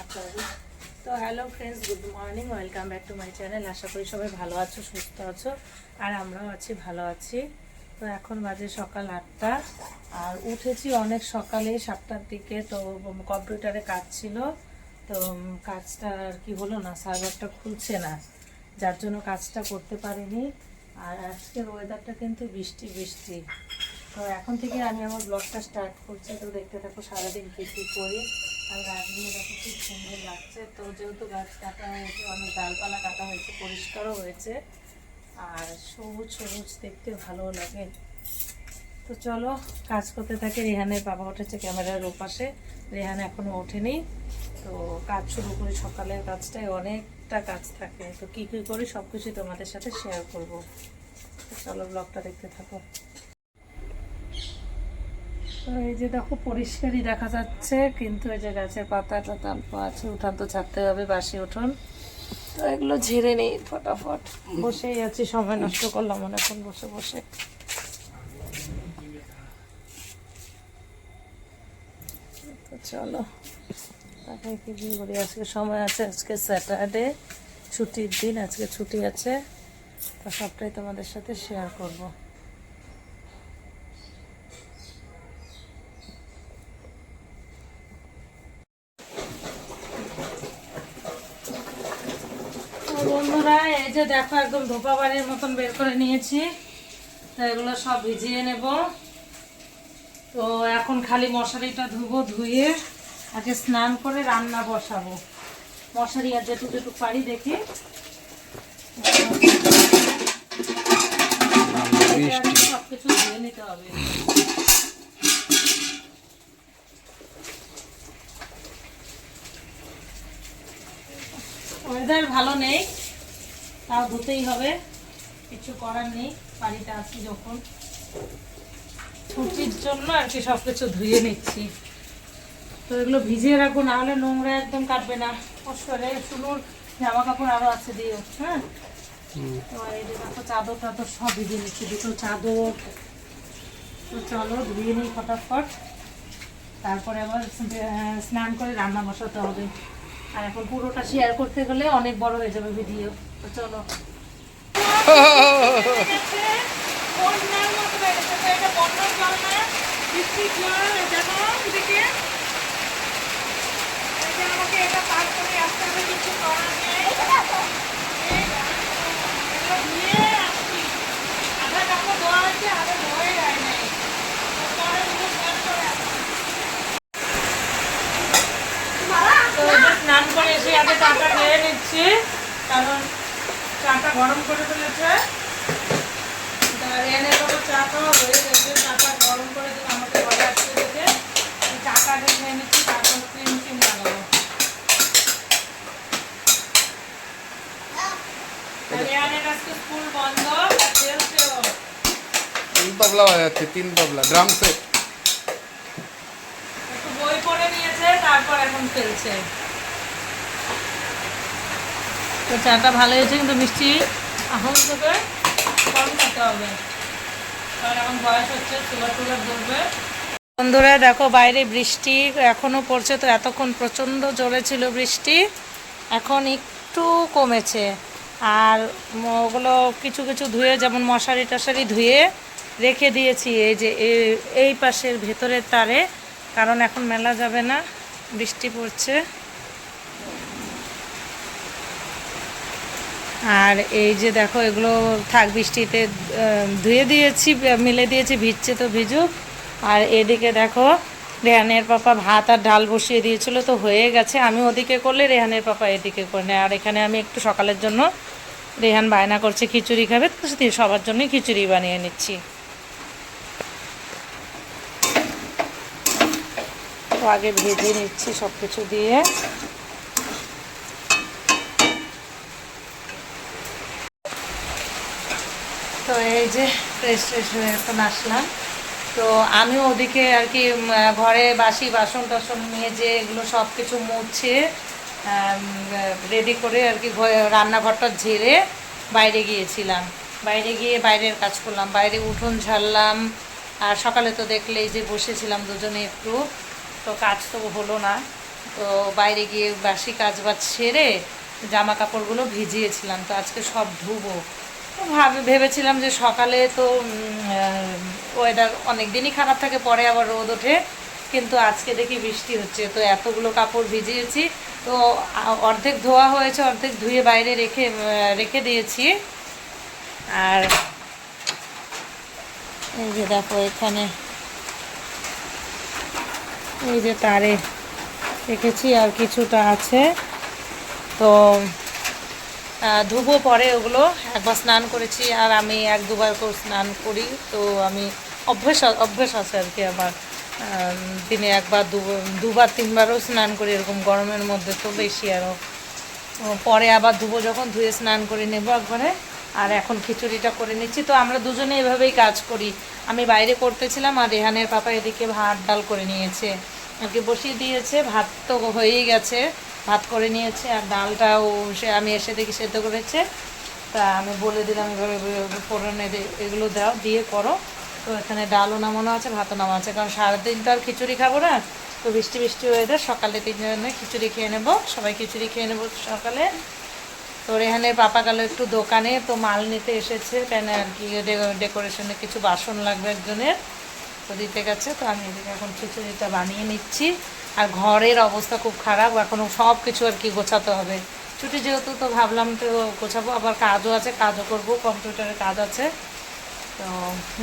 আচ্ছা তো hello friends good morning welcome back to my channel আশা করি সবাই ভালো আছো সুস্থ আছো। আর আমরাও আছি ভালো আছি। তো এখন বাজে সকাল আটটা। আর উঠেছি অনেক সকালে সাতটার দিকে। তো কম্পিউটারে কাজ ছিল। তো কাজটা আর কি হলো না সার্ভারটা খুলছে না। যার জন্য কাজটা করতে পারিনি। আর আজকের ওয়েদারটা কিন্তু বৃষ্টি বৃষ্টি। তো এখন থেকে আমি আমার ব্লগটা স্টার্ট করছি, তো দেখতে থাকো সারাদিন কী কী করি। আর গাছগুলো দেখো খুব সুন্দর লাগছে। তো যেহেতু গাছ কাটা হয়েছে, অনেক ডালপালা কাটা হয়েছে, পরিষ্কারও হয়েছে। আর সবুজ সবুজ দেখতে ভালো লাগে। তো চলো, কাজ করতে থাকি রেহানের বাবা উঠেছে ক্যামেরার ওপাশে। রেহান এখনও ওঠেনি। তো কাজ শুরু করি সকালের কাজটায়। অনেকটা কাজ থাকে। তো কী কী করি সব কিছুই তোমাদের সাথে শেয়ার করব। চলো ব্লগটা দেখতে থাকো। এই যে দেখো, পরিষ্কারই দেখা যাচ্ছে, কিন্তু এই যে গাছের পাতাটা তাল্প আছে, উঠান তো ছাড়তে হবে, বাসি উঠোন। তো এগুলো ঝেড়ে নেই, ফটাফট। বসেই আছি, সময় নষ্ট করলাম অনেকক্ষণ বসে বসে। তো চলো তাকে কি করি? আজকে সময় আছে, আজকে স্যাটারডে, ছুটির দিন, আজকে ছুটি আছে। তো সবটাই তোমাদের সাথে শেয়ার করব। বন্ধুরা এই যে দেখো একদম ধোপা বাড়ির মতন বের করে নিয়েছি। তো এগুলো সব ভিজিয়ে নেব। তো এখন খালি মশারিটা ধুবো, ধুয়ে আগে স্নান করে রান্না বসাবো। মশারি আর যেটুকু পারি দেখি। সব কিছু ধুয়ে নিতে হবে। ওয়েদার ভালো নেই। তাও ধুতেই হবে। কিছু করার নেই বাড়িতে আছি যখন। ছুটির জন্য আর কি সব কিছু ধুয়ে নিচ্ছি। তো এগুলো ভিজিয়ে রাখব না হলে নোংরা একদম কাটবে না। কষ্টরে শুনুর জামা কাপড় আরও আছে দিও হ্যাঁ? তো এই যে দেখো চাদর টাদর সব ভিজিয়ে নিচ্ছি দুটো চাদর। তো চলো ধুয়ে নিই ফটাফট। তারপরে আবার স্নান করে রান্না বসাতে হবে। আর এখন পুরোটা শেয়ার করতে গেলে অনেক বড় হয়ে যাবে ভিডিও তো চলো। বন্যার মতো হয়ে গেছে তো এটা বন্যার জল না বৃষ্টির জল দেখো এদিকে এই যে আমাকে এটা পার করে আসতে হবে কিছু করার নেই এই দেখো, এগুলো ধুয়ে আসছি আধা কাপড় ধোয়া হয়েছে আধা ধোয়াই যায় নাই তো পরে এগুলো স্নান করে আসছি তো এই যে স্নান করে এসে আগে চাটা খেয়ে নিচ্ছি। কারণ চাটা গরম করে ফেলেছে। চা খাওয়া হয়ে গেছে চাটা গরম করে দিন আমাকে ঘরে আসতে দেখে। চাটা খেয়ে নিচ্ছি তারপর ক্রিম ক্রিম লাগাবো। রেহানের আজকে স্কুল বন্ধ আর চলছেও তিন তবলা বাজাচ্ছে তিন তবলা ড্রাম সেট। একটু বই পড়ে নিয়েছে তারপর এখন খেলছে। তো চাটা ভালো হয়েছে, কিন্তু মিষ্টি এখন তোকে কম খেতে হবে। বন্ধুরা, দেখো বাইরে বৃষ্টি এখনও পড়ছে, তো এতক্ষণ প্রচণ্ড জোরে ছিল বৃষ্টি, এখন একটু কমেছে। আর ওগুলো কিছু কিছু ধুয়ে, যেমন মশারি টশারি ধুয়ে রেখে দিয়েছি, এই যে এই পাশের ভেতরের তারে, কারণ এখন মেলা যাবে না, বৃষ্টি পড়ছে। আর এই যে দেখো, এগুলো থাক বৃষ্টিতে ধুয়ে দিয়েছি, মিলে দিয়েছি, ভিজছে তো ভিজুক। আর এদিকে দেখো, রেহানের পাপা ভাত আর ডাল বসিয়ে দিয়েছিল, তো হয়ে গেছে। আমি ওদিকে করলে রেহানের পাপা এদিকে করে নেয় আর এখানে আমি একটু সকালের জন্য রেহান বায়না করছে, খিচুড়ি খাবে, তো সবার জন্যই খিচুড়ি বানিয়ে নিচ্ছি। তো আগে ভেজে নিচ্ছি সব কিছু দিয়ে। এই যে ফ্রেশ ফ্রেশ হয়ে এখন আসলাম। তো আমি ওদিকে আর কি ঘরে বাসি, বাসন টাসন নিয়ে যে এগুলো সব কিছু মুছে রেডি করে আর কি রান্নাঘরটা ঝেড়ে বাইরে গিয়েছিলাম। বাইরে গিয়ে বাইরের কাজ করলাম। বাইরে উঠোন ঝাড়লাম। আর সকালে তো দেখলেই যে বসেছিলাম দুজনে একটু। তো কাজ তো হলো না। তো বাইরে গিয়ে বাসি কাজ বাজ সেরে জামা কাপড়গুলো ভিজিয়েছিলাম। তো আজকে সব ধুবো। ভাবে, ভেবেছিলাম যে সকালে তো ওয়েদার অনেক দিনই খারাপ থাকে, পরে আবার রোদ ওঠে। কিন্তু আজকে দেখি বৃষ্টি হচ্ছে। তো এতগুলো কাপড় ভিজিয়েছি। তো অর্ধেক ধোয়া হয়েছে, অর্ধেক ধুয়ে বাইরে রেখে রেখে দিয়েছি। আর এই যে দেখো এখানে, এই যে তারে রেখেছি, আর কিছুটা আছে। তো ধুবো পরে ওগুলো। একবার স্নান করেছি আর আমি এক দুবার করে স্নান করি। তো আমি অভ্যেস অভ্যেস আছে আর কি আমার। দিনে একবার দুবার, তিনবারও স্নান করি এরকম গরমের মধ্যে তো বেশি আরও পরে আবার ধুবো যখন ধুয়ে স্নান করে নেব একবারে আর এখন খিচুড়িটা করে নিচ্ছি। তো আমরা দুজনে এভাবেই কাজ করি। আমি বাইরে করতেছিলাম আর রেহানের পাপা এদিকে ভাত, ডাল করে নিয়েছে। কি বসিয়ে দিয়েছে, ভাত তো হয়েই গেছে, ভাত করে নিয়েছে, আর ডালটাও সে, আমি এসে দেখি সেদ্ধ করেছে। তা আমি বলে দিলাম, এভাবে ফোড়নে এগুলো দাও, দিয়ে করো। তো এখানে ডালও নামানো আছে, ভাতও নামানো আছে, কারণ সারাদিন তো আর খিচুড়ি খাব না। তো বৃষ্টি বৃষ্টি ওয়েদার সকালে তিনজনে খিচুড়ি খেয়ে নেব, সবাই খিচুড়ি খেয়ে নেব সকালে। তো রেহানের পাপা গেল একটু দোকানে, তো মাল নিতে এসেছে, কেন আর কি ডেকোরেশনে কিছু বাসন লাগবে একজনের। দিতে গেছে, তো আমি এদিকে এখন খিচুড়িটা বানিয়ে নিচ্ছি। আর ঘরের অবস্থা খুব খারাপ, এখনও সব কিছু আর কি গোছাতে হবে। ছুটি যেহেতু, তো ভাবলাম তো গোছাবো, আবার কাজও আছে, কাজও করব, কম্পিউটারের কাজ আছে। তো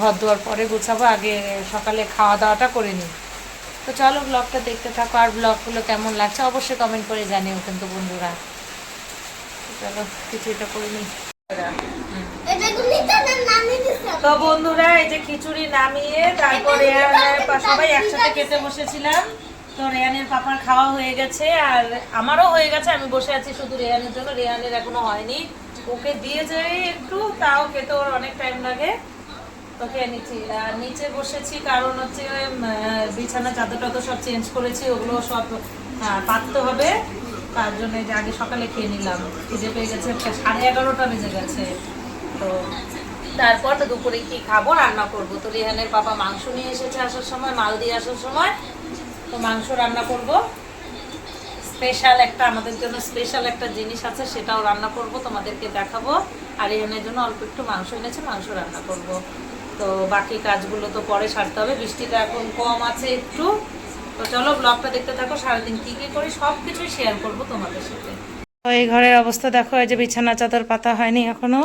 ঘর দুয়ার পরে গোছাবো, আগে সকালে খাওয়া দাওয়াটা করে নিই। তো চলো ব্লগটা দেখতে থাকো, আর ব্লগগুলো কেমন লাগছে অবশ্যই কমেন্ট করে জানিও কিন্তু বন্ধুরা। চলো কিছুটা করে নিই। তো বন্ধুরা এই যে খিচুড়ি নামিয়ে তারপর সবাই একসাথে খেতে বসেছিলাম। তো রেহানের পাপার খাওয়া হয়ে গেছে আর আমারও হয়ে গেছে আমি বসে আছি শুধু রেহানের জন্য। রেহানের এখনও হয়নি। ওকে দিয়ে যাই একটু তাও খেতে ওর অনেক টাইম লাগে। তো খেয়ে নিচ্ছি। আর নিচে বসেছি কারণ হচ্ছে বিছানা চাদর টাদর সব চেঞ্জ করেছি ওগুলো সব আহ, পাততে হবে। তার জন্য যে আগে সকালে খেয়ে নিলাম। খিদে পেয়ে গেছে সাড়ে এগারোটা বেজে গেছে। তো তারপর দুপুরে কি খাব, রান্না করব। তো রিহানের বাবা মাংস নিয়ে এসেছে আসার সময় মাল দিয়ে আসার সময়। তো মাংস রান্না করব। স্পেশাল একটা, আমাদের জন্য স্পেশাল একটা জিনিস আছে, সেটাও রান্না করব, তোমাদেরকে দেখাবো। আর রিহানের জন্য অল্প একটু মাংস এনেছে, মাংস রান্না করব। তো বাকি কাজগুলো তো পরে সারতে হবে, বৃষ্টিটা এখন কম আছে একটু। তো চলো ব্লগটা দেখতে থাকো, সারাদিন কী কী করি সব কিছুই শেয়ার করব তোমাদের সাথে। এই ঘরের অবস্থা দেখো, এই যে বিছানা চাদর পাতা হয়নি এখনও।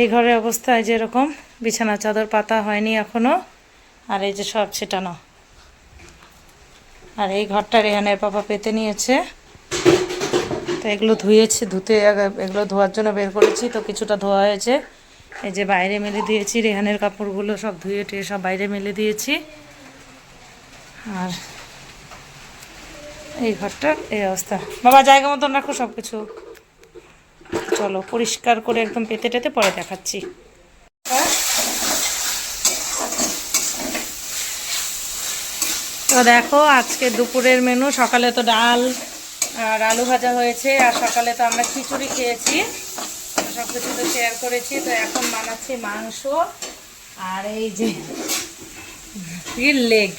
এই ঘরের অবস্থা এই যে এরকম। বিছানা, চাদর, পাতা হয়নি এখনও। আর এই যে সব ছেটানো। আর এই ঘরটা রেহানের পাপা পেতে নিয়েছে। তো এগুলো ধুয়েছি, ধুতে এগুলো ধোয়ার জন্য বের করেছি। তো কিছুটা ধোয়া হয়েছে। এই যে বাইরে মেলে দিয়েছি, রেহানের কাপড়গুলো সব ধুয়ে টুয়ে সব বাইরে মেলে দিয়েছি। আর এই ঘরটার এই অবস্থা। বাবা, জায়গা মতন রাখো সব কিছু চলো, পরিষ্কার করে একদম পেতে টেতে পরে দেখাচ্ছি। তো দেখো, আজকে দুপুরের মেনু, সকালে তো ডাল আর আলু ভাজা হয়েছে, আর সকালে তো আমরা খিচুড়ি খেয়েছি। সব কিছু তো শেয়ার করেছি, তো এখন বানাচ্ছি মাংস আর এই যে লেগ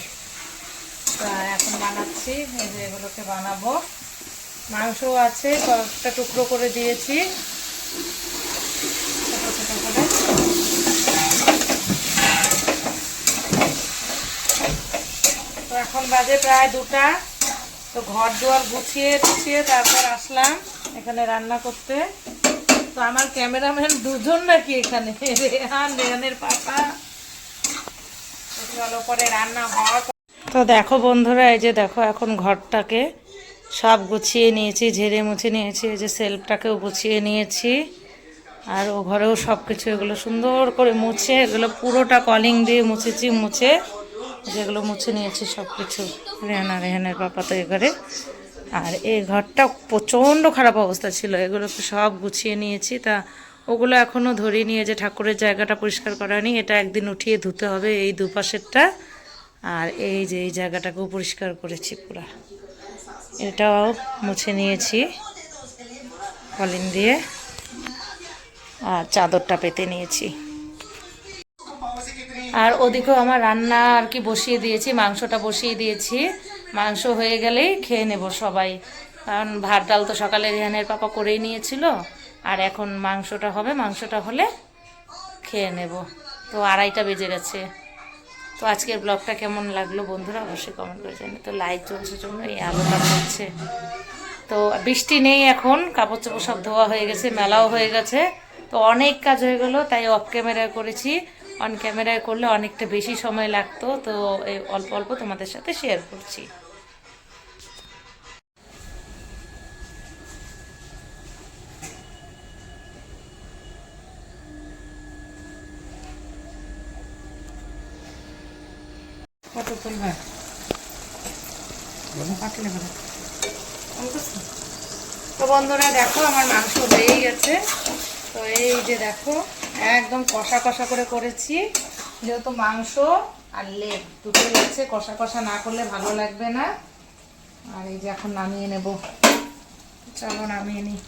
তা এখন বানাচ্ছি, এই যে এগুলোকে বানাবো। মাংস আছে, কয়েকটা টুকরো করে দিয়েছি। তো এখন বাজে প্রায় দুটা। তো ঘর দুয়ার গুছিয়ে গুছিয়ে তারপর আসলাম এখানে রান্না করতে। তো আমার ক্যামেরাম্যান দুজন নাকি এখানে? রেহান, রেহানের পাপা। চলো পরে রান্না হওয়ার পর- তো দেখো বন্ধুরা, এই যে দেখো এখন ঘরটাকে সব গুছিয়ে নিয়েছি, ঝেড়ে মুছে নিয়েছি, এই যে সেলফটাকেও গুছিয়ে নিয়েছি। আর ও ঘরেও সব কিছু এগুলো সুন্দর করে মুছে, এগুলো পুরোটা কলিং দিয়ে মুছেছি, মুছে যেগুলো মুছে নিয়েছি সব কিছু রেহানা, রেহানের পাপা তো এ ঘরে। আর এই ঘরটা প্রচণ্ড খারাপ অবস্থা ছিল এগুলোকে সব গুছিয়ে নিয়েছি। তা ওগুলো এখনও ধরিয়ে নিয়ে যে ঠাকুরের জায়গাটা পরিষ্কার করা নেই এটা একদিন উঠিয়ে ধুতে হবে এই দুপাশেরটা। আর এই যে এই জায়গাটাকেও পরিষ্কার করেছি পুরা। এটাও মুছে নিয়েছি। কলিন দিয়ে। আর চাদরটা পেতে নিয়েছি। আর ওদিকেও আমার রান্না আর কি বসিয়ে দিয়েছি, মাংসটা বসিয়ে দিয়েছি। মাংস হয়ে গেলেই খেয়ে নেব সবাই। কারণ ভাত ডাল তো সকালে রেহানের পাপা করেই নিয়েছিল। আর এখন মাংসটা হবে, মাংসটা হলে খেয়ে নেব। তো আড়াইটা বেজে গেছে। তো আজকের ব্লগটা কেমন লাগল বন্ধুরা? অবশ্যই কমেন্ট করে জানি তো লাইট চলছে জন্য এই আলোটা হচ্ছে। তো বৃষ্টি নেই এখন, কাপড় চোপড় সব ধোয়া হয়ে গেছে, মেলাও হয়ে গেছে। তো অনেক কাজ হয়ে গেলো, তাই অফ ক্যামেরায় করেছি। অন ক্যামেরায় করলে অনেকটা বেশি সময় লাগতো, তো এই অল্প অল্প তোমাদের সাথে শেয়ার করছি। করে তো বন্ধুরা দেখো, আমার মাংস হয়েই গেছে। তো এই যে দেখো, একদম কষা কষা করে করেছি। যেহেতু মাংস আর লেগ দুটো যাচ্ছে কষা কষা না করলে ভালো লাগবে না। আর এই যে এখন নামিয়ে নেব। চলো, নামিয়ে নিই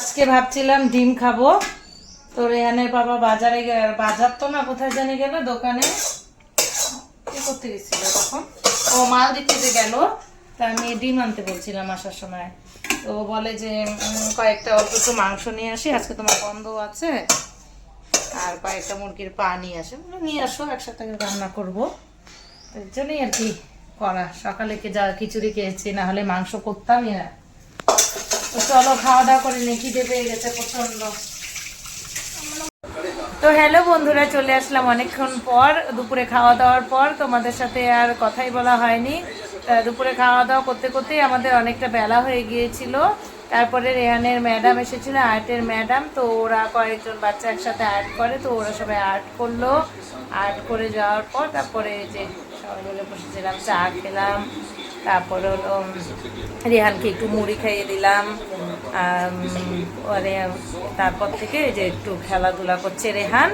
আজকে ভাবছিলাম ডিম খাব। তো রেহানের বাবা বাজারে বাজার তো না, কোথায় জানি গেল, দোকানে। কি করতে গেছিল তখন? ও মাল দিতে গেল। তা আমি ডিম আনতে বলছিলাম আসার সময়। তো বলে যে কয়েকটা অল্প একটু মাংস নিয়ে আসি, আজকে তোমার বন্ধ আছে। আর কয়েকটা মুরগির পা নিয়ে আসে। নিয়ে আসো, একসাথে রান্না করব। এর জন্যই আর কি করা। সকালে যা খিচুড়ি খেয়েছি, না হলে মাংস করতামই না। তো চলো খাওয়া দাওয়া করে নিই খিদে পেয়ে গেছে প্রচণ্ড তো হ্যালো বন্ধুরা, চলে আসলাম অনেকক্ষণ পর, দুপুরে খাওয়া দাওয়ার পর। তোমাদের সাথে আর কথাই বলা হয়নি। দুপুরে খাওয়া দাওয়া করতে করতেই আমাদের অনেকটা বেলা হয়ে গিয়েছিল। তারপরে রেহানের ম্যাডাম এসেছিল, আর্টের ম্যাডাম। তো ওরা কয়েকজন বাচ্চা একসাথে আর্ট করে, তো ওরা সবাই আর্ট করল। আর্ট করে যাওয়ার পর তারপরে যে সবাই মিলে বসেছিলাম চা খেলাম। তারপরে হলো রেহানকে একটু মুড়ি খাইয়ে দিলাম পরে তারপর থেকে যে একটু খেলাধুলা করছে রেহান।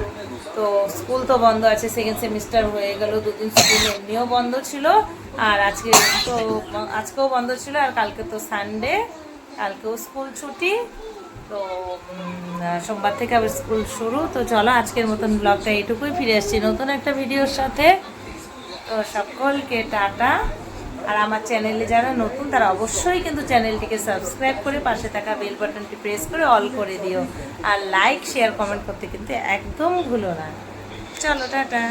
তো স্কুল তো বন্ধ আছে সেকেন্ড সেমিস্টার হয়ে গেল, দুদিন স্কুল এমনিও বন্ধ ছিল, আর আজকে তো আজকেও বন্ধ ছিল, আর কালকে তো সানডে কালকেও স্কুল ছুটি। তো সোমবার থেকে আবার স্কুল শুরু। তো চলো, আজকের মতন ব্লগটা এইটুকুই, ফিরে আসছি নতুন একটা ভিডিওর সাথে। তো সকলকে টাটা। আর আমার চ্যানেলে যারা নতুন, তারা অবশ্যই কিন্তু চ্যানেলটিকে সাবস্ক্রাইব করে পাশে থাকা বেল বাটনটি প্রেস করে অল করে দিও। আর লাইক শেয়ার কমেন্ট করতে কিন্তু একদম ভুলো না। চলো, টাটা।